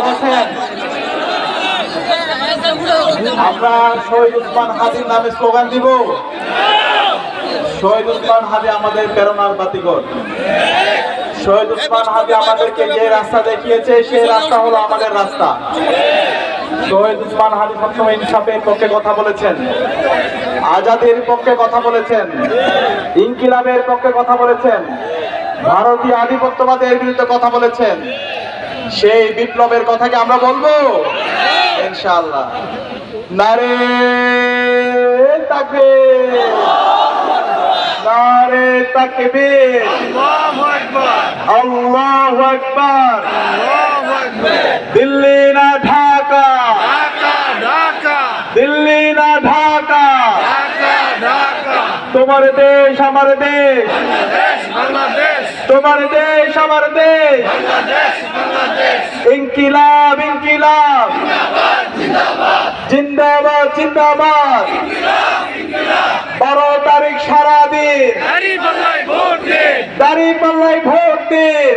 আছেন? আমরা শহীদ উসমান হাদির নামে স্লোগান দিব। শহীদ উসমান হাদি আমাদের প্রেরণার বাতিঘর। শহীদ উসমান হাদি আমাদেরকে যে রাস্তা দেখিয়েছে সেই রাস্তা হলো আমাদের রাস্তা। শহীদ উসমান হাদি সবসময় ইনসাফের পক্ষে কথা বলেছেন। আজাদের পক্ষে কথা বলেছেন। ইনকিলাবের পক্ষে কথা বলেছেন। ভারতীয় আধিপত্যবাদের বিরুদ্ধে কথা বলেছেন। সেই বিপ্লবের কথা কি আমরা বলব? ইনশাআল্লাহ। নারে তাকবীর। নারে তাকবীর। আল্লাহু আকবার। দিল্লি না ঢাকা। দিল্লি না ঢাকা। তোমার দেশ আমার দেশ। তোমার দেশ, আমার দেশ। ইনকিলাব ইনকিলাব। জিন্দাবাদ জিন্দাবাদ। বারো তারিখ সারাদিন। দাড়ি পাল্লাই ভোট দিন।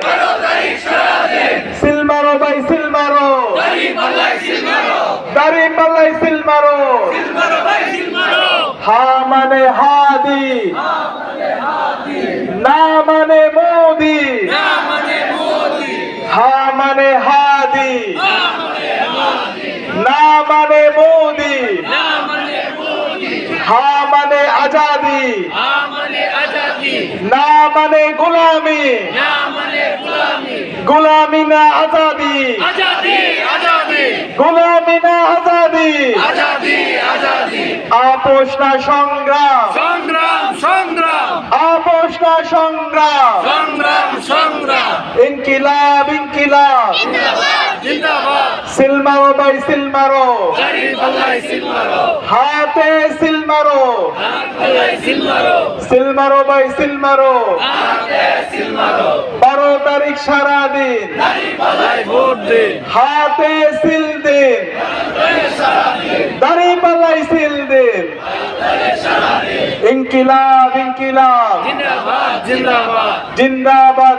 সিলমারো ভাই, সিলমারো। দাড়ি পাল্লাই সিলমারো হা মানে হাদি। না মানে মোদি। হা মানে হাদি। না মানে মোদি। হা মানে আজাদি। না মানে গোলামি। গোলামি না আজাদি। গোলামি না আজাদি। আপোষ না সংগ্রাম। সংগ্রাম সংগ্রাম। আপোষ না সংগ্রাম সংগ্রাম। সংগ্রাম ইনকিলাব। ইনকিলাব। জিন্দাবাদ। সিলমারো ভাই হাতে ভাই সিলমারো। হাতে সিলমারো। বারো তারিখ ভোট দিন। হাতে সিল দিন। দাড়ি পাল্লাই সিল দিন। ইনকিলাব ইনকিলাব। জিন্দাবাদ জিন্দাবাদ।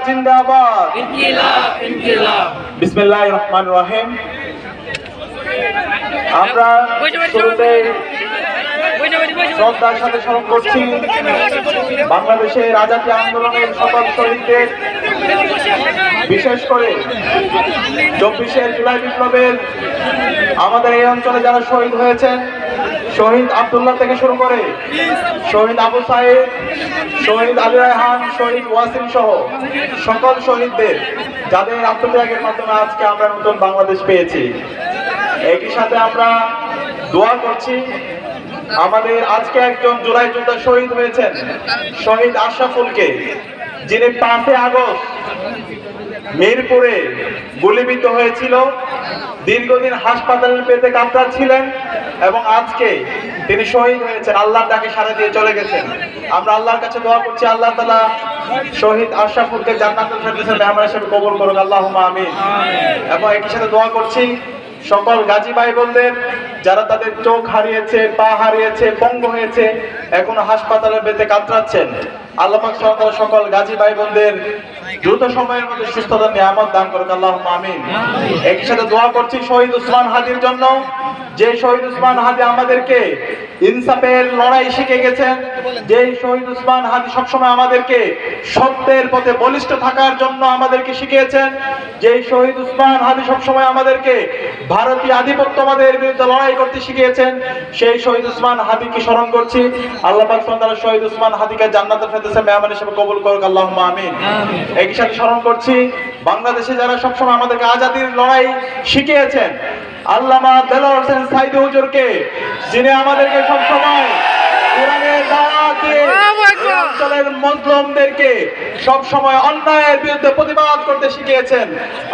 জিন্দাবাদ ইনকিলাব ইনকিলাব। বিসমিল্লাহ রহমান রহিম। আমরা শুরুতে শ্রদ্ধার সাথে স্মরণ করছি বাংলাদেশের রাজাকে আন্দোলনের সকল শহীদদের। বিশেষ করে চব্বিশে জুলাই বিপ্লবের আমাদের এই অঞ্চলে যারা শহীদ হয়েছেন শহীদ আব্দুল্লাহ থেকে শুরু করে শহীদ আবু সাহেব শহীদ আলী রায়হান, শহীদ ওয়াসিম সহ সকল শহীদদের যাদের আত্মত্যাগের মাধ্যমে আজকে আমরা নতুন বাংলাদেশ পেয়েছি। একই সাথে আমরা দোয়া করছি, আমাদের আজকে একজন জুলাই যোদ্ধা শহীদ হয়েছেন, শহীদ আশরাফুলকে, যিনি পাঁচে আগস্ট মিরপুরে গুলিবিদ্ধ হয়েছিল। দীর্ঘদিন হাসপাতালের পেতে কাতরাচ্ছিলেন এবং আজকে তিনি শহীদ হয়েছেন। আল্লাহর ডাকে সারা দিয়ে চলে গেছেন। আমরা আল্লাহর কাছে দোয়া করছি, আল্লাহ তালা শহীদ আশরাফুলকে জান্নাতুল ফেরদৌসের মেহমান হিসেবে করুন আল্লাহুম্মা আমিন। এবং একই সাথে দোয়া করছি সকল গাজী ভাই বোনদের যারা তাদের চোখ হারিয়েছে, পা হারিয়েছে, পঙ্গ হয়েছে, এখনও হাসপাতালে বেঁধে কাতরাচ্ছেন। আল্লাহ সকল গাজী ভাই বোনদের দ্রুত সময়ের মধ্যে সুস্থতা, নিয়ামত দান করুক আল্লাহ আমিন। একই সাথে দোয়া করছি শহীদ উসমান হাদির জন্য। যে শহীদ উসমান হাদি আমাদেরকে ইনসাফের লড়াই শিখে গেছেন, যে শহীদ উসমান হাদি সবসময় আমাদেরকে সত্যের পথে বলিষ্ঠ থাকার জন্য আমাদেরকে শিখিয়েছেন, যে শহীদ উসমান হাদি সবসময় আমাদেরকে ভারতীয় আধিপত্যবাদের বিরুদ্ধে লড়াই করতে শিখিয়েছেন, সেই শহীদ উসমান হাদিকে স্মরণ করছি। আল্লাহ পাক শহীদ উসমান হাদিকে জান্নাতুল ফেরদৌসে মেহমান হিসেবে কবুল করুক আল্লাহুম্মা আমিন। একই সাথে স্মরণ করছি, বাংলাদেশে যারা সবসময় আমাদেরকে আজাদির লড়াই শিখিয়েছেন, আল্লামা দেলোয়ার হোসেন সাইদি হুজুরকে, যিনি আমাদেরকে সবসময় কোরআনের এই অঞ্চলের মজলুমদেরকে সব সময় অন্যায়ের বিরুদ্ধে প্রতিবাদ করতে শিখিয়েছেন।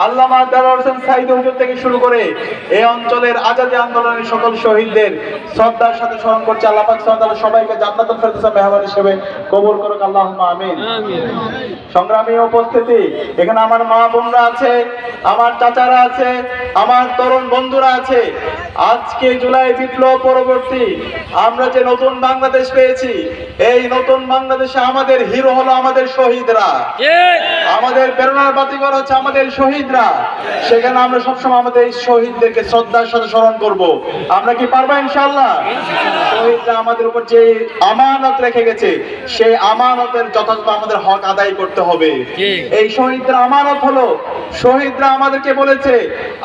আল্লামা দেলোয়ার হোসেন সাইদি হুজুর থেকে শুরু করে এই অঞ্চলের আজাদী আন্দোলনের সকল শহীদদের শ্রদ্ধার সাথে স্মরণ করছে। আল্লাহ পাক সুবহানাহু সবাইকে জান্নাতুল ফেরদৌসে মেহমান হিসেবে কবুল করুক। আল্লাহুম্মা আমিন। সংগ্রামী উপস্থিতি, এখানে আমার মা বোনরা আছে, আমার চাচারা আছে, আমার তরুণ বন্ধুরা আছে। আজকে জুলাই বিপ্লব পরবর্তী, আমরা যে নতুন বাংলাদেশ পেয়েছি এই নতুন বাংলাদেশে আমাদের হিরো হলো আমাদের শহীদরা। আমাদের প্রেরণার বাতিঘর হচ্ছে আমাদের শহীদরা। সেখানে আমরা সবসময় আমাদের এই শহীদদেরকে শ্রদ্ধার সাথে স্মরণ করব। আমরা কি পারব ইনশাআল্লাহ? শহীদরা আমাদের উপর যে আমানত রেখে গেছে সেই আমানতের যথাযথ আমাদের হক আদায় করতে হবে। এই শহীদরা আমানত হলো শহীদরা আমাদেরকে বলেছে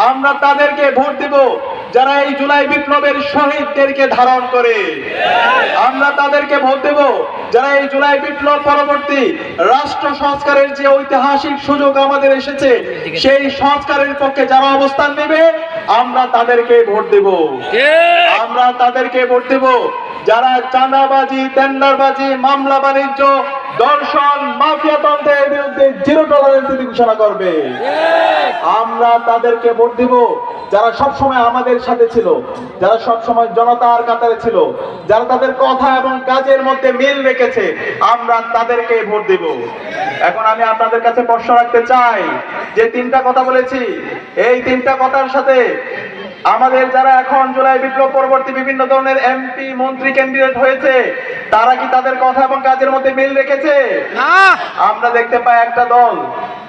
আমরা তাদেরকে ভোট দেব যারা এই জুলাই বিপ্লবের শহীদদেরকে ধারণ করে। আমরা তাদেরকে ভোট দেব যারা এই জুলাই বিপ্লব পরবর্তী রাষ্ট্র সংস্কারের যে ঐতিহাসিক সুযোগ আমাদের এসেছে সেই সংস্কারের পক্ষে যারা অবস্থান নেবে আমরা তাদেরকে ভোট দেব। আমরা তাদেরকে ভোট দেব। যারা চাঁদাবাজি টেন্ডারবাজি মামলা বাণিজ্য দর্শন মাফিয়া তন্ত্রের বিরুদ্ধে জিরো টলারেন্স নীতি ঘোষণা করবে। আমরা তাদেরকে ভোট দিব। যারা সব সময় আমাদের সাথে ছিল, যারা সব সময় জনতার কাতারে ছিল, যারা তাদের কথা এবং কাজের মধ্যে মিল রেখেছে, আমরা তাদেরকে ভোট দেব। এখন আমি আপনাদের কাছে প্রশ্ন রাখতে চাই, যে তিনটা কথা বলেছি, এই তিনটা কথার সাথে আমাদের যারা এখন জুলাই বিপ্লব পরবর্তী বিভিন্ন ধরনের এমপি মন্ত্রী ক্যান্ডিডেট হয়েছে তারা কি তাদের কথা এবং কাজের মধ্যে মিল রেখেছে? আমরা দেখতে পাই একটা দল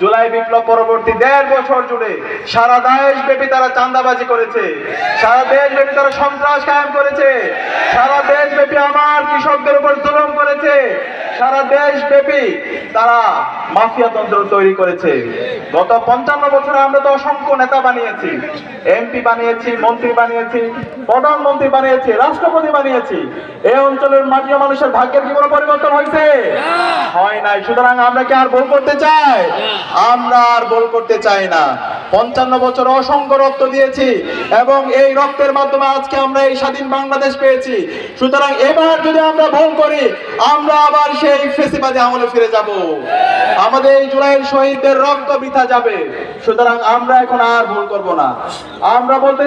জুলাই বিপ্লব পরবর্তী দেড় বছর জুড়ে সারা দেশ ব্যাপী তারা চাঁদাবাজি করেছে সারা দেশ ব্যাপী তারা সন্ত্রাস কায়েম করেছে সারা দেশ ব্যাপী আমার কৃষকদের উপর জুলুম করেছে সারা দেশ ব্যাপী তারা মাফিয়া তন্ত্র তৈরি করেছে। গত পঞ্চান্ন বছরে আমরা তো অসংখ্য নেতা বানিয়েছি এমপি বানিয়েছি মন্ত্রী বানিয়েছি প্রধানমন্ত্রী বানিয়েছি রাষ্ট্রপতি বানিয়েছি। এই অঞ্চলের মাটি মানুষের ভাগ্যের কি কোনো পরিবর্তন হয়েছে? হয় নাই। সুতরাং আমরা কি আর ভুল করতে চাই? আমরা আর ভুল করতে চাই না। পঞ্চান্ন বছর অসংখ্য রক্ত দিয়েছি এবং এই রক্তের মাধ্যমে আজকে আমরা এই স্বাধীন বাংলাদেশ পেয়েছি। সুতরাং এবার যদি আমরা ভুল করি আমরা আবার সেই ফেসিবাদী আমলে ফিরে যাব। আমাদের এই জুলাইয়ের শহীদদের রক্ত বৃথা যাবে। সুতরাং আমরা এখন আর ভুল করব না। আমরা বলতে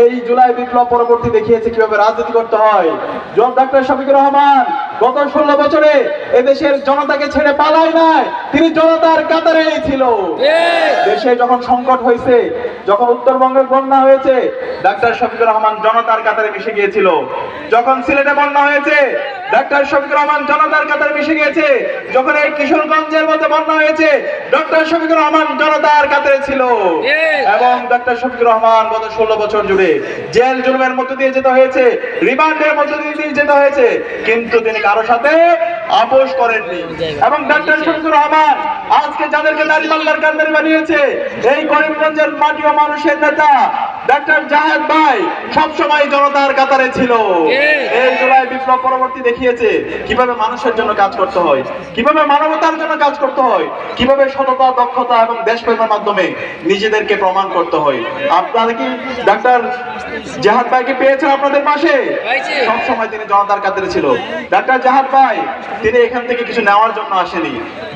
এই জুলাই বিপ্লব পরবর্তী দেখিয়েছে কীভাবে রাজনীতি করতে হয়। জব ডাক্তার শফিকুর রহমান গত ষোলো বছরে এদেশের জনতাকে ছেড়ে পালায় নাই। তিনি জনতার কাতারেই ছিল। দেশে যখন সংকট হয়েছে যখন উত্তরবঙ্গে বন্যা হয়েছে ডাক্তার শফিকুর রহমান জনতার কাতারে মিশে গিয়েছিল। যখন সিলেটে বন্যা হয়েছে ডাক্তার শফিকুর রহমান জনতার কাতারে মিশে গিয়েছে। যখন এই কিশোরগঞ্জের মধ্যে বন্যা হয়েছে ডক্টর শফিকুর রহমান জনতার কাতারে ছিল। এবং ডাক্তার শফিকুর রহমান গত ষোলো বছর জুড়ে জেল জুলুমের মধ্য দিয়ে যেতে হয়েছে রিমান্ডের মধ্য দিয়ে দিয়ে যেতে হয়েছে। কিন্তু তিনি কারও সাথে আপোষ করেননি। এবং ডাক্তার শফিকুর রহমান আজকে যাদেরকে নারী মাল্লার কান্দারি বানিয়েছে এই করিমগঞ্জের মাটি ও মানুষের নেতা ডক্টর জাহেদ ভাই সবসময় জনতার কাতারে ছিল। এই জুলাই বিপ্লব পরবর্তী দেখিয়েছে কীভাবে মানুষের জন্য কাজ করতে হয় কীভাবে মানবতার জন্য কাজ করতে হয় কীভাবে সততা দক্ষতা এবং দেশপ্রেমের মাধ্যমে নিজেদেরকে প্রমাণ করতে হয়। আপনারা কি ডাক্তার জাহাদ ভাইকে পেয়েছেন আপনাদের পাশে? পাইছি। সব সময় তিনি জনতার কাতারে ছিল। ডাক্তার জাহাদ ভাই তিনি এখান থেকে কিছু নেওয়ার জন্য আসেনি।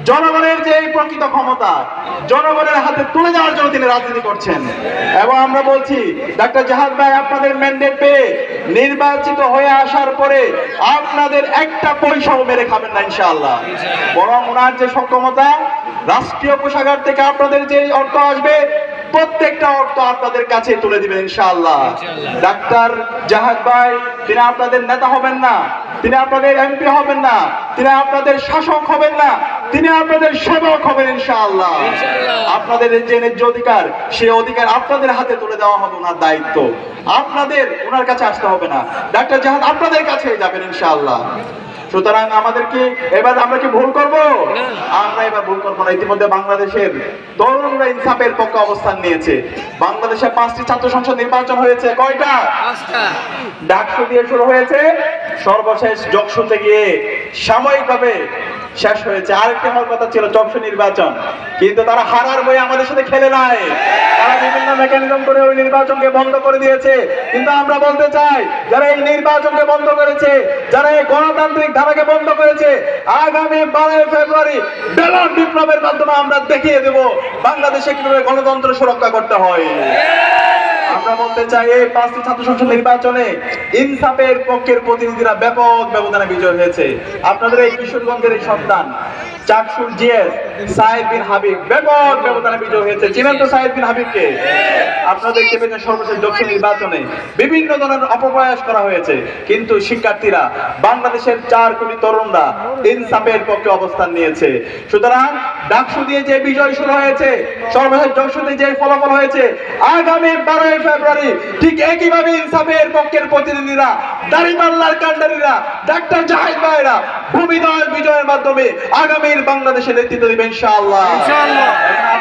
জনগণের যে এই প্রকৃত ক্ষমতা জনগণের হাতে তুলে দেওয়ার জন্য তিনি রাজনীতি করছেন। এবং আমরা বলছি ডাক্তার জাহাজ ভাই, আপনাদের ম্যান্ডেট পেয়ে নির্বাচিত হয়ে আসার পরে আপনাদের একটা পয়সাও মেরে খাবেন না ইনশাআল্লাহ। বরং ওনার যে সক্ষমতা, রাষ্ট্রীয় কোষাগার থেকে আপনাদের যে অর্থ আসবে প্রত্যেকটা অর্থ আপনাদের কাছে তুলে দিবেন ইনশাআল্লাহ। ডাক্তার জাহাদ ভাই তিনি আপনাদের নেতা হবেন না। তিনি আপনাদের এমপি হবেন না। তিনি আপনাদের শাসক হবেন না। তিনি আপনাদের সেবক হবেন ইনশাআল্লাহ। আপনাদের যে ন্যায্য অধিকার সেই অধিকার আপনাদের হাতে তুলে দেওয়া হবে ওনার দায়িত্ব। আপনাদের ওনার কাছে আসতে হবে না। ডাক্তার জাহাদ আপনাদের কাছে যাবেন ইনশাআল্লাহ। সুতরাং আমাদেরকে এবার আমরা কি ভুল করব? আমরা এবার ভুল করব না। ইতিমধ্যে বাংলাদেশের তরুণরা ইনসাফের পক্ষে অবস্থান নিয়েছে। বাংলাদেশে পাঁচটি ছাত্র সংসদ নির্বাচন হয়েছে। কয়টা? ডাকসু দিয়ে শুরু হয়েছে। সর্বশেষ যোগসুতে গিয়ে সাময়িকভাবে শেষ হয়েছে। আরেকটি হওয়ার কথা ছিল জকসু নির্বাচন। কিন্তু তারা হারার বই আমাদের সাথে খেলে নাই। তারা বিভিন্ন মেকানিজম করে ওই নির্বাচনকে বন্ধ করে দিয়েছে। কিন্তু আমরা বলতে চাই, যারা এই নির্বাচনকে বন্ধ করেছে, যারা এই গণতান্ত্রিক ধারাকে বন্ধ করেছে, আগামী বারোই ফেব্রুয়ারি বেলন বিপ্লবের মাধ্যমে আমরা দেখিয়ে দেব, বাংলাদেশে কীভাবে গণতন্ত্র সুরক্ষা করতে হয়। আমরা বলতে চাই এই পাঁচটি ছাত্র সংসদ নির্বাচনে ইনসাফের পক্ষের প্রতিনিধিরা ব্যাপক ব্যবধানে বিজয় হয়েছে। আপনাদের এই কিশোরগঞ্জের এই সন্তান চাকসুর জিএস সাইদ বিন হাবিব। ব্যাপক ব্যবধানে বিজয় হয়েছে। চিনেন তো সাইদ বিন হাবিবকে? আপনারা দেখতে পেয়েছেন সর্বশেষ দক্ষিণ নির্বাচনে বিভিন্ন ধরনের অপপ্রয়াস করা হয়েছে। কিন্তু শিক্ষার্থীরা বাংলাদেশের চার কোটি তরুণরা ইনসাফের পক্ষে অবস্থান নিয়েছে। সুতরাং ডাকসু দিয়ে যে বিজয় শুরু হয়েছে, সর্বশেষ ডাকসুতে যে ফলাফল হয়েছে, আগামী বারোই ফেব্রুয়ারি ঠিক একইভাবে ইনসাফের পক্ষের প্রতিনিধিরা দাড়িপাল্লার কান্ডারিরা ডাক্তার জাহিদ ভাইরা ভূমিদয় বিজয়ের মাধ্যমে আগামীর বাংলাদেশে নেতৃত্ব দিবেন ইনশাআল্লাহ।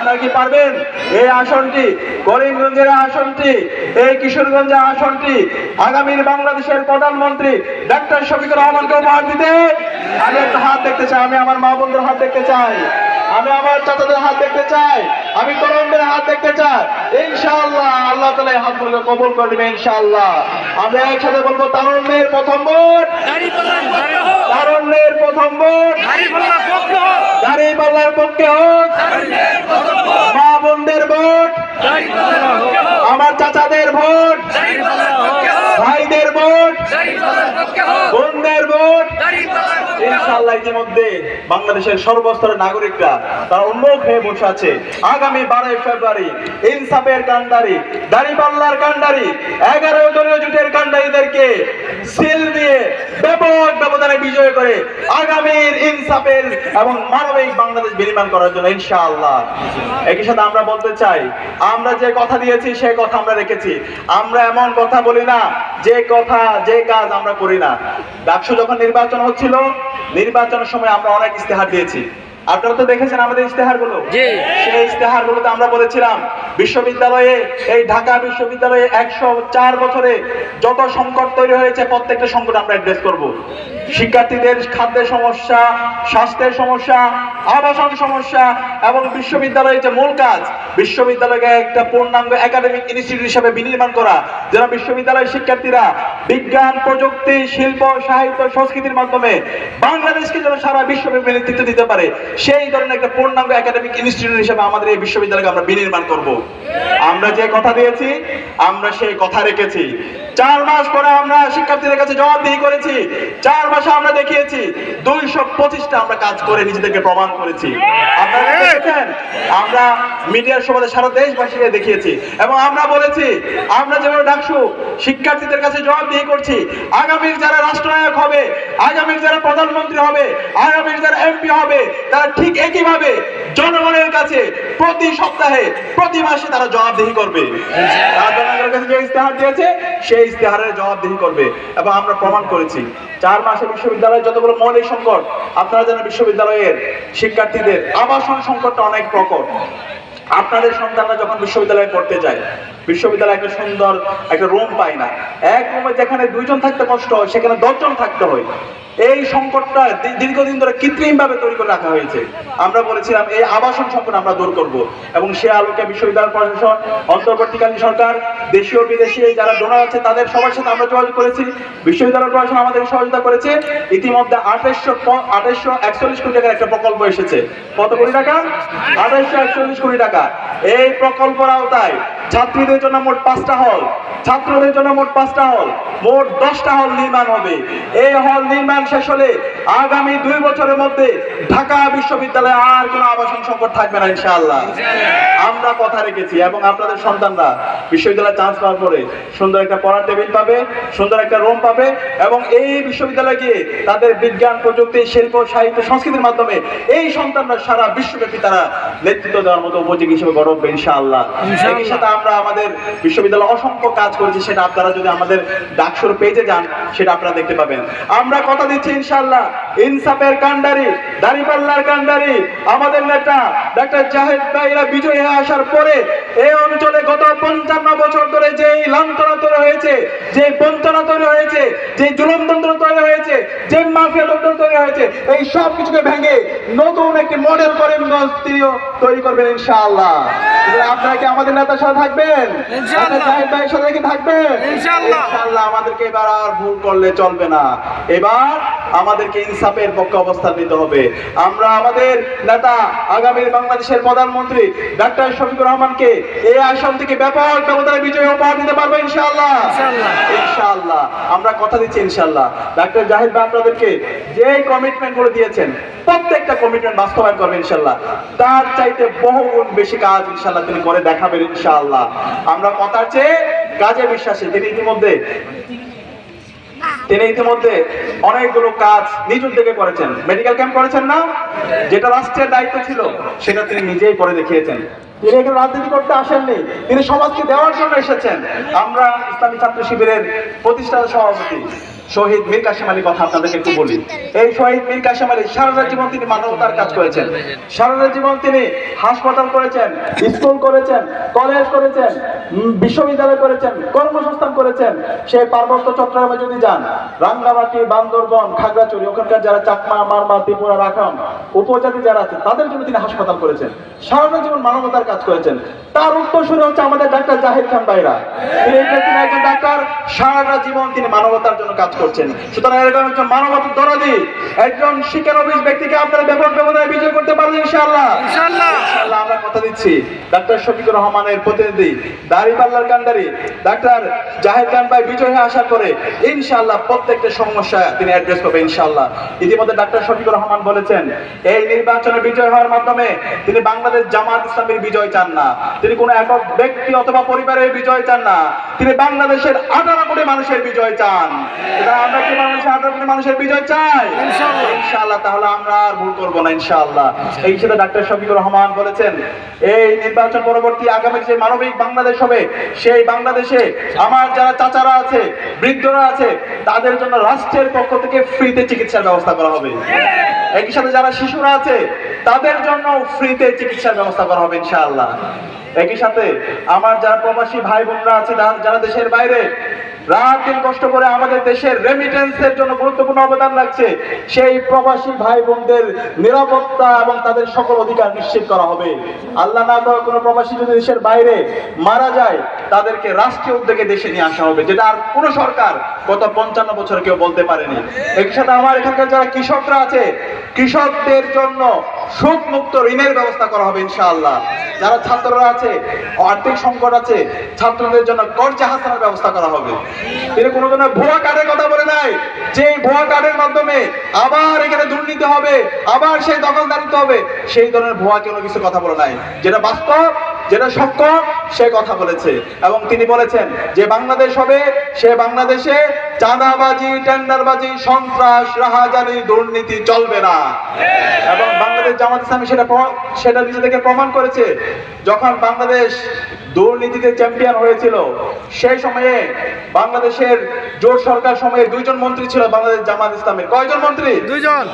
আপনারা কি পারবেন? এই আসনটি করিমগঞ্জের আসনটি এই কিশোরগঞ্জের আসনটি আগামীর বাংলাদেশের প্রধানমন্ত্রী ডাক্তার শফিকুর রহমানকে উপহার দিতে আমি একটা হাত দেখতে চাই আমি আমার মা বন্ধুর হাত দেখতে চাই আমি আমার চাচাদের হাত দেখতে চাই আমি তরুণদের হাত দেখতে চাই। ইনশাআল্লাহ আল্লাহ তালা এই হাতগুলোকে কবুল করে দেবে ইনশাআল্লাহ। আমরা একসাথে বলব তারুণ্যের প্রথম ভোট। তারুণ্যের প্রথম ভোট। দাঁড়িপাল্লার পক্ষে হোক। মা বোনদের ভোট আমার চাচাদের ভোট ভাইদের ভোট বোনদের ভোট ইনশাআল্লাহ ইতিমধ্যে বাংলাদেশের সর্বস্তরের নাগরিকরা তারা উন্মুখ হয়ে বসে আছে। আগামী বারোই ফেব্রুয়ারি ইনসাফের কান্ডারি দাড়িপাল্লার কান্ডারি এগারো দলীয় জোটের কান্ডারিদেরকে সিল দিয়ে ব্যাপক ব্যবধানে বিজয় করে আগামীর ইনসাফের এবং মানবিক বাংলাদেশ বিনির্মাণ করার জন্য ইনশাআল্লাহ। একই সাথে আমরা বলতে চাই, আমরা যে কথা দিয়েছি সে কথা আমরা রেখেছি। আমরা এমন কথা বলি না, যে কথা, যে কাজ আমরা করি না। ডাকসু যখন নির্বাচন হচ্ছিল নির্বাচনের সময় আমরা অনেক ইস্তেহার দিয়েছি। আপনারা তো দেখেছেন আমাদের ইস্তেহারগুলো সেই ইস্তেহার গুলোতে আমরা বলেছিলাম বিশ্ববিদ্যালয়ে এই ঢাকা বিশ্ববিদ্যালয়ে একশো চার বছরে যত সংকট তৈরি হয়েছে প্রত্যেকটা সংকট আমরা অ্যাড্রেস করব। শিক্ষার্থীদের খাদ্যের সমস্যা স্বাস্থ্যের সমস্যা আবাসন সমস্যা এবং বিশ্ববিদ্যালয়ের যে মূল কাজ বিশ্ববিদ্যালয়কে একটা পূর্ণাঙ্গ একাডেমিক ইনস্টিটিউট হিসেবে বিনির্মাণ করা। যেন বিশ্ববিদ্যালয়ের শিক্ষার্থীরা বিজ্ঞান প্রযুক্তি শিল্প সাহিত্য সংস্কৃতির মাধ্যমে বাংলাদেশকে যেন সারা বিশ্বব্যাপী নেতৃত্ব দিতে পারে সেই ধরনের একটা পূর্ণাঙ্গ একাডেমিক ইনস্টিটিউট হিসেবে আমাদের এই বিশ্ববিদ্যালয়কে আমরা বিনির্মাণ করব। আমরা যে কথা দিয়েছি আমরা সেই কথা রেখেছি। চার মাস পরে আমরা শিক্ষার্থীদের কাছে জবাবদিহি করেছি। চার মাসে আমরা দেখিয়েছি দুইশো পঁচিশটা আমরা কাজ করে নিজেদেরকে প্রমাণ করেছি। আপনারা দেখেছেন আমরা মিডিয়ার সমাজে সারা দেশবাসীকে দেখিয়েছি এবং আমরা বলেছি আমরা যেভাবে ডাকসু শিক্ষার্থীদের কাছে জবাবদিহি করছি আগামীর যারা রাষ্ট্রনায়ক হবে আগামীর যারা প্রধানমন্ত্রী হবে আগামীর যারা এমপি হবে তারা ঠিক একইভাবে জনগণের কাছে প্রতি সপ্তাহে, প্রতি মাসে তারা জবাবদিহি করবে। তারা দিয়েছে, সেই ইস্তেহারের জবাবদিহি করবে। এবং আমরা প্রমাণ করেছি, চার মাসে বিশ্ববিদ্যালয়ের যতগুলো মৌলিক সংকট, আপনারা জানেন বিশ্ববিদ্যালয়ের শিক্ষার্থীদের আবাসন সংকটটা অনেক প্রকট। আপনাদের সন্তানরা যখন বিশ্ববিদ্যালয়ে পড়তে যায় বিশ্ববিদ্যালয়ে একটা সুন্দর একটা রুম পায় না। এক রুমে যেখানে দুইজন থাকতে কষ্ট হয়, সেখানে দশজন থাকতে হয়। এই সংকটটা দীর্ঘদিন ধরে কৃত্রিম ভাবে তৈরি করে রাখা হয়েছে। আমরা বলেছিলাম, এই আবাসন সংকট আমরা দূর করব। এবং সে আলোকে বিশ্ববিদ্যালয় প্রশাসন, অন্তর্বর্তীকালীন সরকার, দেশীয় বিদেশি যারা ডোনার আছে, তাদের সবার সাথে আমরা যোগাযোগ করেছি। বিশ্ববিদ্যালয় প্রশাসন আমাদের সহযোগিতা করেছে। ইতিমধ্যে আঠাশশো আঠাশশো একচল্লিশ কোটি টাকার একটা প্রকল্প এসেছে। কত কোটি টাকা? আঠাশশো একচল্লিশ কোটি টাকা। এই প্রকল্পের আওতায় ছাত্রীদের জন্য মোট পাঁচটা হল। ছাত্রদের জন্য মোট পাঁচটা হল। মোট দশটা হল নির্মাণ হবে। এই হল নির্মাণ শেষ হলে আগামী দুই বছরের মধ্যে ঢাকা বিশ্ববিদ্যালয়ে আর কোনো আবাসন সংকট থাকবে না ইনশাআল্লাহ। আমরা কথা রেখেছি এবং আপনাদের সন্তানরা বিশ্ববিদ্যালয়ে চান্স পাওয়ার পরে সুন্দর একটা পড়ার টেবিল পাবে সুন্দর একটা রুম পাবে এবং এই বিশ্ববিদ্যালয়ে গিয়ে তাদের বিজ্ঞান প্রযুক্তি শিল্প সাহিত্য সংস্কৃতির মাধ্যমে এই সন্তানরা সারা বিশ্বব্যাপী তারা নেতৃত্ব দেওয়ার মতো উপযোগী হিসেবে গড় উঠবে ইনশাআল্লাহ। একই সাথে আমরা আমাদের বিশ্ববিদ্যালয়ে অসংখ্য কাজ করেছি সেটা আপনারা যদি আমাদের ডাকসুর পেজে যান, সেটা আপনারা দেখতে পাবেন। আমরা কথা দিচ্ছি ইনশাল্লাহ ইনসাফের কান্ডারি দাঁড়িপাল্লার কান্ডারি আমাদের নেতা ডাক্তার জাহেদ ভাইরা বিজয়ী হয়ে আসার পরে এই অঞ্চলে গত পঞ্চান্ন বছর ধরে যে লাঞ্চ হয়েছে যে বঞ্চনা তৈরি হয়েছে যে জুলমতন্ত্র তৈরি হয়েছে যে মাফিয়া তন্ত্র তৈরি হয়েছে এই সব কিছুকে ভেঙে নতুন একটি মডেল করিমগঞ্জ তিনিও তৈরি করবেন ইনশাআল্লাহ। আপনারা কি আমাদের নেতার সাথে থাকবেন? ইনশাআল্লাহ। ডাক্তার জাহিদ ভাইয়ের সাথে কি থাকবেন? ইনশাআল্লাহ। ইনশাআল্লাহ আমাদেরকে এবার আর ভুল করলে চলবে না। এবার আমাদেরকে ইনসাফের পক্ষে অবস্থান নিতে হবে। আমরা আমাদের নেতা আগামী বাংলাদেশের প্রধানমন্ত্রী ডাক্তার শফিকুর রহমানকে এই আসন থেকে ব্যাপক ব্যবধানে বিজয় উপহার দিতে পারব ইনশাআল্লাহ। আমরা কথা দিচ্ছি ইনশাআল্লাহ। ডাক্তার জাহিদ ভাই আপনাদেরকে যে কমিটমেন্টগুলো দিয়েছেন, প্রত্যেকটা কমিটমেন্ট বাস্তবায়ন করবেন ইনশাআল্লাহ। তার চাইতে বহু গুণ বেশি কাজ ইনশাআল্লাহ তিনি করে দেখাবেন ইনশাআল্লাহ। আমরা কথার চেয়ে কাজে বিশ্বাসী। তিনি ইতিমধ্যে তিনি ইতিমধ্যে অনেকগুলো কাজ নিজ উদ্যোগে করেছেন। মেডিকেল ক্যাম্প করেছেন না? যেটা রাষ্ট্রের দায়িত্ব ছিল, সেটা তিনি নিজেই করে দেখিয়েছেন। তিনি এখানে রাজনীতি করতে আসেননি। তিনি সমাজকে দেওয়ার জন্য এসেছেন। আমরা ইসলামী ছাত্র শিবিরের প্রতিষ্ঠাতা সভাপতি। শহীদ মীর কথা আপনাদেরকে একটু বলি। এই শহীদ মীর আলী সারা জীবন তিনি মানবতার কাজ করেছেন। সারা জীবন তিনি হাসপাতাল করেছেন, স্কুল করেছেন, কলেজ করেছেন বিশ্ববিদ্যালয় করেছেন, কর্মসংস্থান করেছেন। সেই পার্বত্য চট্টগ্রামে যদি যান, রাঙ্গামাটি, বান্দরবন ওখানকার যারা চাকমা, মারমা, ত্রিপুরা, রাখাম, উপজাতি যারা আছে, তাদের জন্য তিনি হাসপাতাল করেছেন। সারা জীবন মানবতার কাজ করেছেন। তার উত্তরসূরি হচ্ছে আমাদের ডাক্তার জাহিদ খান ভাইরা। তিনি একজন ডাক্তার। সারাটা জীবন তিনি মানবতার জন্য কাজ করছেন। সুতরাং এরকম একজন মানবতার দরদি একজন শিকারবিশ ব্যক্তিকে আপনারা ব্যাপক ব্যবধানে বিজয় করতে পারবেন ইনশাআল্লাহ। ইনশাআল্লাহ। আমরা কথা দিচ্ছি। ডাক্তার শফিকুর রহমানের প্রতিনিধি দাড়িপাল্লার কান্ডারি ডাক্তার জাহেদ খান ভাই বিজয় হয়ে আশা করে ইনশাআল্লাহ প্রত্যেকটা সমস্যা তিনি অ্যাড্রেস করবে ইনশাআল্লাহ। ইতিমধ্যে ডাক্তার শফিকুর রহমান বলেছেন এই নির্বাচনে বিজয় হওয়ার মাধ্যমে তিনি বাংলাদেশ জামাত ইসলামের বিজয় চান না। তিনি কোনো একক ব্যক্তি অথবা পরিবারের বিজয় চান না। তিনি বাংলাদেশের আঠারো কোটি মানুষের বিজয় চান। আমরা কি বাংলাদেশের আঠারো মানুষের বিজয় চাই? ইনশাআল্লাহ। ইনশাআল্লাহ তাহলে আমরা আর ভুল করব না ইনশাআল্লাহ। এই হিসেবে ডাক্তার শফিকুর রহমান বলেছেন এই নির্বাচন পরবর্তী আগামী যে মানবিক বাংলাদেশ হবে সেই বাংলাদেশে আমার যারা চাচারা আছে বৃদ্ধরা আছে তাদের জন্য রাষ্ট্রের পক্ষ থেকে ফ্রিতে চিকিৎসার ব্যবস্থা করা হবে। একই সাথে যারা শিশুরা আছে তাদের জন্য ফ্রিতে চিকিৎসার ব্যবস্থা করা হবে ইনশাআল্লাহ। একই সাথে আমার যারা প্রবাসী ভাই বোনরা আছে যারা দেশের বাইরে রাত দিন কষ্ট করে আমাদের দেশের রেমিটেন্সের জন্য গুরুত্বপূর্ণ অবদান রাখছে। সেই প্রবাসী ভাই বোনদের নিরাপত্তা এবং তাদের সকল অধিকার নিশ্চিত করা হবে। আল্লাহ না করে কোনো প্রবাসী যদি দেশের বাইরে মারা যায়, তাদেরকে রাষ্ট্রীয় উদ্যোগে দেশে নিয়ে আসা হবে, যেটা আর কোনো সরকার গত পঞ্চান্ন বছর কেউ বলতে পারেনি। একই সাথে আমার এখানকার যারা কৃষকরা আছে, কৃষকদের জন্য সুদ মুক্ত ঋণের ব্যবস্থা করা হবে ইনশাআল্লাহ। যারা ছাত্ররা আছে, আর্থিক সংকট আছে, ছাত্রদের জন্য কর্জা হাসানোর ব্যবস্থা করা হবে। তিনি কোনো ধরনের ভুয়া কার্ডের কথা বলে নাই। যে ভুয়া কার্ডের মাধ্যমে আবার এখানে দুর্নীতি হবে, আবার সেই দখলদারিত্ব হবে, সেই ধরনের ভুয়া কোনো কিছু কথা বলে নাই। যেটা বাস্তব যেটা সত্য সে কথা বলেছে। এবং তিনি বলেছেন যে বাংলাদেশ হবে সে বাংলাদেশে চাঁদাবাজি টেন্ডারবাজি সন্ত্রাস রাহাজানি দুর্নীতি চলবে না। এবং বাংলাদেশ জামাত ইসলামী সেটা সেটা নিজেদেরকে প্রমাণ করেছে। যখন বাংলাদেশ দুর্নীতিতে চ্যাম্পিয়ন হয়েছিল সেই সময়ে বাংলাদেশের জোট সরকার সময়ে দুইজন মন্ত্রী ছিল বাংলাদেশ জামাত ইসলামের। কয়জন মন্ত্রী? দুইজন।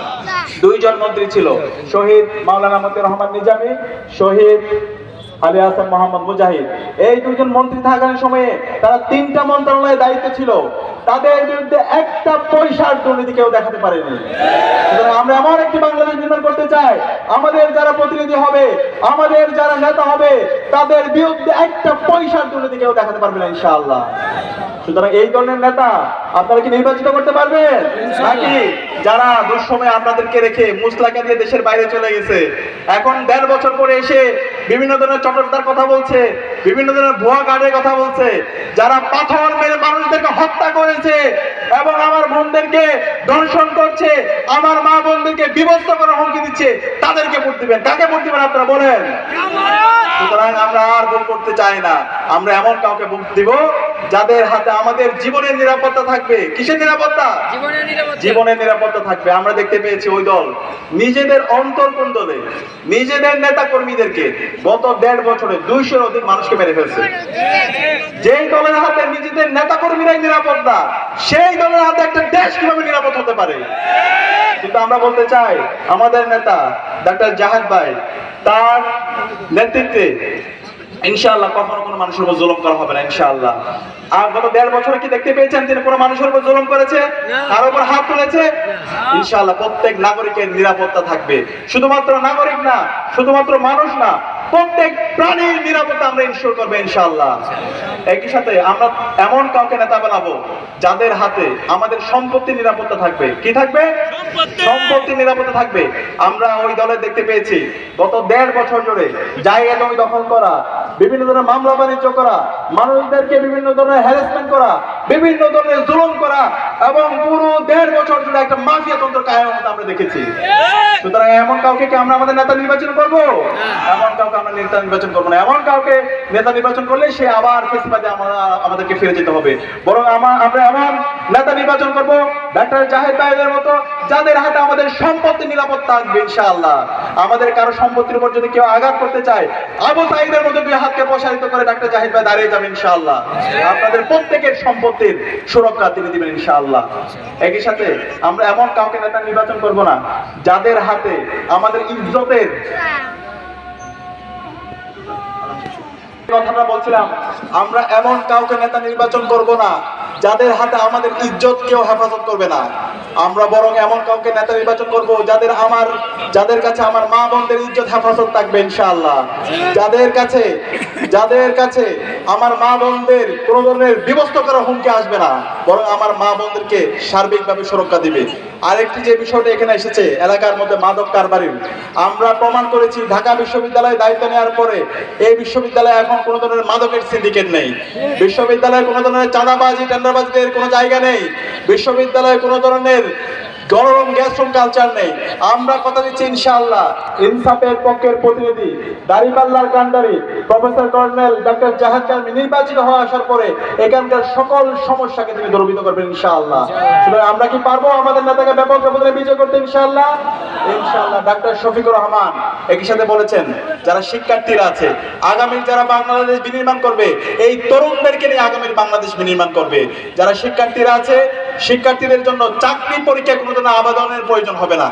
দুইজন মন্ত্রী ছিল। শহীদ মাওলানা মতিউর রহমান নিজামী শহীদ আলী হাসান মোহাম্মদ মুজাহিদ। এই দুজন মন্ত্রী থাকার সময়ে তারা তিনটা মন্ত্রণালয়ের দায়িত্ব ছিল। তাদের বিরুদ্ধে একটা পয়সার দুর্নীতি কেউ দেখাতে পারেনি। সুতরাং আমরা এমন একটি বাংলাদেশ নির্মাণ করতে চাই আমাদের যারা প্রতিনিধি হবে আমাদের যারা নেতা হবে তাদের বিরুদ্ধে একটা পয়সার দুর্নীতি কেউ দেখাতে পারবে না ইনশাআল্লাহ। সুতরাং এই ধরনের নেতা আপনারা কি নির্বাচিত করতে পারবেন? নাকি যারা দুঃসময়ে আপনাদেরকে রেখে মুসলাকে দিয়ে দেশের বাইরে চলে গেছে এখন দেড় বছর পরে এসে বিভিন্ন ধরনের চটকদার কথা বলছে। বিভিন্ন ধরনের ভুয়া কার্ডের কথা বলছে। যারা পাথর মেরে মানুষদেরকে হত্যা করেছে এবং আমার বোনদেরকে দর্শন করছে আমার মা বোনদেরকে বিভক্ত করার হুমকি দিচ্ছে তাদেরকে ভোট দিবেন। কাকে ভোট দিবেন আপনারা বলেন? সুতরাং আমরা আর ভুল করতে চাই না। আমরা এমন কাউকে ভোট দিব যাদের হাতে আমাদের জীবনের নিরাপত্তা থাকবে। কিসের নিরাপত্তা? জীবনের নিরাপত্তা। থাকবে। আমরা দেখতে পেয়েছি ওই দল। নিজেদের অন্তর কোন দলে? নিজেদের নেতা কর্মীদেরকে গত দেড় বছরে দুইশোর অধিক মানুষকে মেরে ফেলছে। যেই দলের হাতে নিজেদের নেতা কর্মীরাই নিরাপত্তা সেই দলের হাতে একটা দেশ কীভাবে নিরাপদ হতে পারে? কিন্তু আমরা বলতে চাই আমাদের নেতা ডাক্তার জাহাদ ভাই তার নেতৃত্বে ইনশাআল্লাহ কখনো কোনো মানুষের উপর জুলুম করা হবে না ইনশাআল্লাহ। আর গত দেড় বছরে কি দেখতে পেয়েছেন তিনি কোনো মানুষের উপর জুলুম করেছে? কারও উপর হাত তুলেছে? ইনশাআল্লাহ প্রত্যেক নাগরিকের নিরাপত্তা থাকবে। শুধুমাত্র নাগরিক না শুধুমাত্র মানুষ না প্রত্যেক প্রাণীর নিরাপত্তা আমরা ইনশিওর করব ইনশাআল্লাহ। একই সাথে আমরা এমন কাউকে নেতা বানাবো যাদের হাতে আমাদের সম্পত্তি নিরাপত্তা থাকবে। কি থাকবে? সম্পত্তি! নিরাপত্তা থাকবে। আমরা ওই দলে দেখতে পেয়েছি গত দেড় বছর ধরে জায়গা জমি দখল করা বিভিন্ন ধরনের মামলা বাণিজ্য করা মানুষদেরকে বিভিন্ন ধরনের হ্যারাসমেন্ট করা বিভিন্ন ধরনের জুলুম করা এবং পুরো দেড় বছর জুড়ে একটা মাফিয়া তন্ত্র কায়েম হতে আমরা দেখেছি। সুতরাং এমন কাউকে কি আমরা আমাদের নেতা নির্বাচন করব? এমন কাউকে আমরা নেতা নির্বাচন করব না। এমন কাউকে নেতা নির্বাচন করলে সে আবার ফেসিবাদে আমরা আমাদেরকে ফিরে যেতে হবে। বরং আমার আমরা এমন নেতা নির্বাচন করব, ডাক্তার জাহেদ ভাইদের মতো, যাদের হাতে আমাদের সম্পত্তি নিরাপত্তা থাকবে ইনশাআল্লাহ। আমাদের কারও সম্পত্তির উপর যদি কেউ আঘাত করতে চায়, আবু সাইদের মতো দুই হাতকে প্রসারিত করে ডাক্তার জাহিদ ভাই দাঁড়িয়ে যাবেন ইনশাআল্লাহ। আপনাদের প্রত্যেকের সম্পত্তির সুরক্ষা তিনি দিবেন ইনশাআল্লাহ। একই সাথে আমরা এমন কাউকে নেতা নির্বাচন করব না, যাদের হাতে আমাদের ইজ্জতের কথাটা বলছিলাম, আমরা এমন কাউকে নেতা নির্বাচন করব না, যাদের হাতে আমাদের ইজ্জত কেউ হেফাজত করবে না। আমরা বরং এমন কাউকে নেতা নির্বাচন করব যাদের আমার, যাদের কাছে আমার মা বোনদের ইজ্জত হেফাজত থাকবে, ইনশাআল্লাহ। যাদের কাছে যাদের কাছে আমার মা বোনদের কোনো ধরনের বিবস্ত করা হুমকি আসবে না, বরং আমার মা বোনদেরকে সার্বিকভাবে সুরক্ষা দিবে। আরেকটি যে বিষয়টা এখানে এসেছে, এলাকার মধ্যে মাদক কারবারির, আমরা প্রমাণ করেছি ঢাকা বিশ্ববিদ্যালয়ে দায়িত্ব নেওয়ার পরে এই বিশ্ববিদ্যালয়ে এখন কোনো ধরনের মাদকের সিন্ডিকেট নেই। বিশ্ববিদ্যালয়ে কোনো ধরনের চাঁদাবাজি, টেন্ডারবাজিদের কোনো জায়গা নেই। বিশ্ববিদ্যালয়ে কোনো ধরনের গরম গ্যাসরুম কালচার নেই। আমরা কথা দিচ্ছি ইনশাআল্লাহ। ইনসাফের পক্ষের প্রতিনিধি, দাড়িপাল্লার কান্ডারি প্রফেসর কর্নেল ডক্টর জাহাজ কালমি নির্বাচিত হওয়া আসার পরে এখানকার সকল সমস্যাকে তিনি দূরীভূত করবেন ইনশাআল্লাহ। সুতরাং আমরা কি পারব আমাদের নেতাকে ব্যাপক ব্যবধানে বিজয় করতে ইনশাআল্লাহ? ইনশাআল্লাহ ডক্টর শফিকুর রহমান একই সাথে বলেছেন, যারা শিক্ষার্থীরা আছে, আগামী যারা বাংলাদেশ বিনির্মাণ করবে, এই তরুণদেরকে নিয়ে আগামীর বাংলাদেশ বিনির্মাণ করবে। যারা শিক্ষার্থীরা আছে শিক্ষার্থীদের জন্য চাকরি পরীক্ষা কোনো আবেদনের প্রয়োজন হবে না।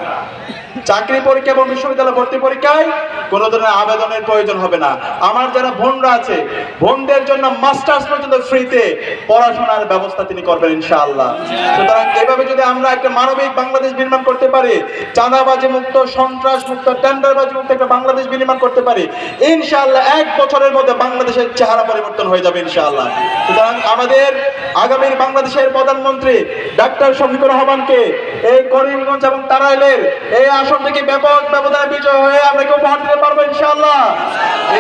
চাকরি পরীক্ষা এবং বিশ্ববিদ্যালয় ভর্তি পরীক্ষায় কোনো ধরনের আবেদনের প্রয়োজন হবে না। আমার যারা বোনরা আছে, বোনদের জন্য মাস্টার্স পর্যন্ত ফ্রিতে পড়াশোনার ব্যবস্থা তিনি করবেন ইনশাআল্লাহ। সুতরাং এভাবে যদি আমরা একটা মানবিক বাংলাদেশ নির্মাণ করতে পারি, চাঁদাবাজি মুক্ত, সন্ত্রাস মুক্ত, টেন্ডারবাজি মুক্ত একটা বাংলাদেশ বিনির্মাণ করতে পারি, ইনশাআল্লাহ এক বছরের মধ্যে বাংলাদেশের চেহারা পরিবর্তন হয়ে যাবে ইনশাআল্লাহ। সুতরাং আমাদের আগামীর বাংলাদেশের প্রধানমন্ত্রী ডাক্তার শফিকুর রহমানকে এই করিমগঞ্জ এবং তারাইলের এই আসন থেকে ব্যাপক ব্যবধানে বিজয় হয়ে কেউ উপহার দিতে পারব ইনশাআল্লাহ?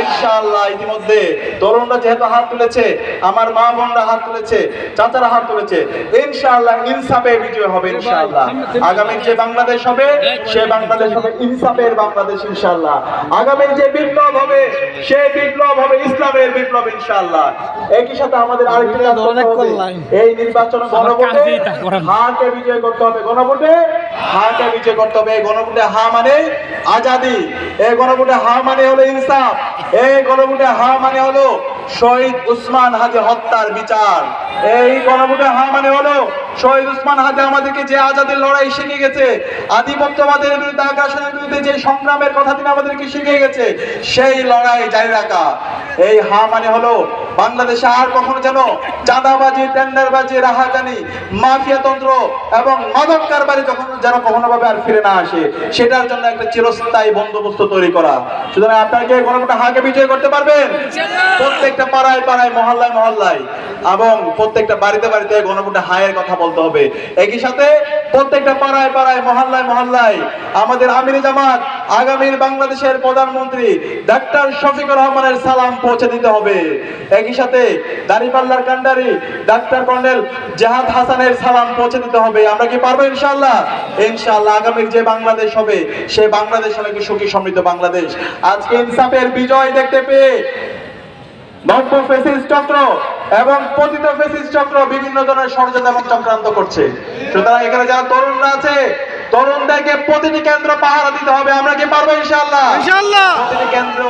ইনশাআল্লাহ ইতিমধ্যে তরুণরা যেহেতু হাত তুলেছে আমার মা বোনরা হাত তুলেছে চাচারা হাত তুলেছে ইনশাআল্লাহ ইনসাফে বিজয় হবে ইনশাআল্লাহ। আগামী যে বাংলাদেশ হবে সে বাংলাদেশ হবে ইনসাফের বাংলাদেশ ইনশাআল্লাহ। আগামী যে বিপ্লব হবে সেই বিপ্লব হবে ইসলামের বিপ্লব ইনশাআল্লাহ। একই সাথে আমাদের আরেকটি কাজ করতে হবে। এই নির্বাচন গণভোটে হাকে বিজয় করতে হবে গণভোটে হাকে বিজয় করতে হবে এই গণভোটে হা মানে আজাদি এই গণভোটে হা মানে হলো ইনসাফ এই গণভোটে হা মানে হলো শহীদ উসমান হাজি হত্যার বিচার, এই গণভোটে হা মানে হলো শহীদ উসমান হাজি আমাদেরকে যে আজাদের লড়াই শিখে গেছে, আধিপত্যবাদের বিরুদ্ধে, আগ্রাসনের বিরুদ্ধে যে সংগ্রামের কথা তিনি আমাদেরকে শিখে গেছে, সেই লড়াই জারি রাখা। এই হা মানে হলো, বাংলাদেশে আর কখনো যেন চাঁদাবাজি, টেন্ডারবাজি, রাহাজানি মাফিয়াতন্ত্র এবং মাদক কারবারি কখনো যেন কখনো ভাবে আর ফিরে না আসে, সেটার জন্য একটা চিরস্থায়ী বন্দোবস্ত তৈরি করা। সুতরাং আপনাকে গণভোটে হাকে বিজয় করতে পারবেন? প্রত্যেকটা পাড়ায় পাড়ায়, মহল্লায় মহল্লায় এবং প্রত্যেকটা বাড়িতে বাড়িতে গণভোটে হায়ের কথা বলতে হবে। একই সাথে প্রত্যেকটা পাড়ায় পাড়ায়, মহল্লায় মহল্লায় আমাদের আমির জামাত, আগামীর বাংলাদেশের প্রধানমন্ত্রী ডাক্তার শফিকুর রহমানের সালাম পৌঁছে দিতে হবে। একই সাথে দাঁড়িপাল্লার কান্ডারি ডাক্তার কর্নেল জাহাদ হাসানের সালাম পৌঁছে দিতে হবে। আমরা কি পারব ইনশাআল্লাহ? ইনশাআল্লাহ আগামীর যে বাংলাদেশ হবে সেই বাংলাদেশ হবে সুখী সমৃদ্ধ বাংলাদেশ? আজকে ইনসাফের বিজয় দেখতে পেয়ে নব্য চক্র এবং পতিত ফেসিস চক্র বিভিন্ন ধরনের ষড়যন্ত্র এবং চক্রান্ত করছে। সুতরাং এখানে যারা তরুণরা আছে তরুণদেরকে প্রতিটি কেন্দ্র পাহারা দিতে হবে আমরা কি পারব ইনশাআল্লাহ। প্রতিটি কেন্দ্র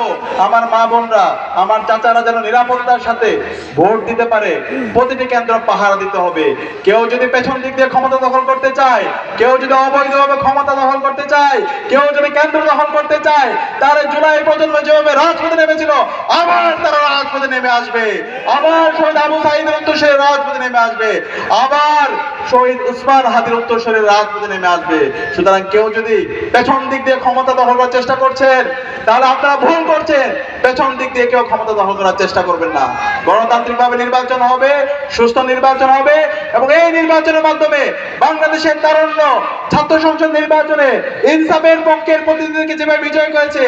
আমার মা বোনরা আমার চাচারা যেন নিরাপত্তার সাথে ভোট দিতে পারে প্রতিটি কেন্দ্র পাহারা দিতে হবে। কেউ যদি পেছন দিক দিয়ে ক্ষমতা দখল করতে চায় কেউ যদি অবৈধভাবে ক্ষমতা দখল করতে চায় কেউ যদি কেন্দ্র দখল করতে চায় তাহলে জুলাই প্রজন্ম যেভাবে রাজপথে নেমেছিল আবার তারা রাজপথে নেমে আসবে। আবার শহীদ আবু সাইদের সে রাজপথে নেমে আসবে। আবার শহীদ উসমান হাদির উত্তরসূরির রাজপথে নেমে আসবে। সুতরাং কেউ যদি পেছন দিক দিয়ে ক্ষমতা দখল করার চেষ্টা করছেন, তাহলে আপনারা ভুল করছেন। পেছন দিক দিয়ে কেউ ক্ষমতা দখল করার চেষ্টা করবেন না। গণতান্ত্রিকভাবে নির্বাচন হবে, সুস্থ নির্বাচন হবে, এবং এই নির্বাচনের মাধ্যমে বাংলাদেশের তারুণ্য ছাত্র সংসদ নির্বাচনে ইনসাফের পক্ষের প্রতিনিধিকে যেভাবে বিজয় করেছে,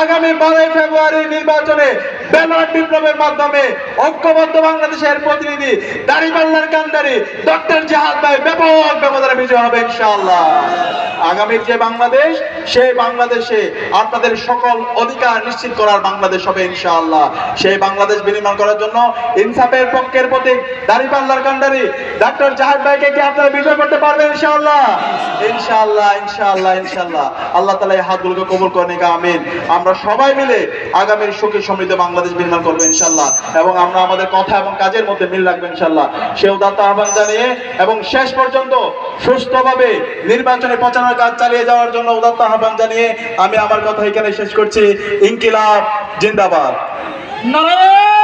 আগামী বারোই ফেব্রুয়ারি নির্বাচনে ব্যালট বিপ্লবের মাধ্যমে ঐক্যবদ্ধ বাংলাদেশের প্রতিনিধি দাড়িপাল্লার কান্দারি ডক্টর জাহাদ ভাই ব্যাপক ব্যবধানে বিজয় হবে, ইনশাআল্লাহ। আগামীর যে বাংলাদেশ, সেই বাংলাদেশে আপনাদের সকল অধিকার নিশ্চিত করার বাংলাদেশ হবে ইনশাআল্লাহ। সেই বাংলাদেশ বিনির্মাণ করার জন্য ইনসাফের পক্ষের প্রতীক দাড়িপাল্লার কান্দারি ডক্টর জাহাদ ভাইকে কি আপনারা বিজয় করতে পারবেন ইনশাআল্লাহ? ইনশাআল্লাহ ইনশাআল্লাহ ইনশাআল্লাহ। আল্লাহ তালা এই হাতগুলোকে কবুল করে নিকা, আমিন। আমরা সবাই মিলে আগামীর সুখী সমৃদ্ধ বাংলাদেশ নির্মাণ করব ইনশাআল্লাহ এবং আমরা আমাদের কথা এবং কাজের মধ্যে মিল রাখব ইনশাআল্লাহ। সে উদাত্ত আহ্বান জানিয়ে এবং শেষ পর্যন্ত সুস্থভাবে নির্বাচনে প্রচারণার কাজ চালিয়ে যাওয়ার জন্য উদাত্ত আহ্বান জানিয়ে আমি আমার কথা এখানে শেষ করছি। ইনকিলাব, জিন্দাবাদ। নারায়ণ!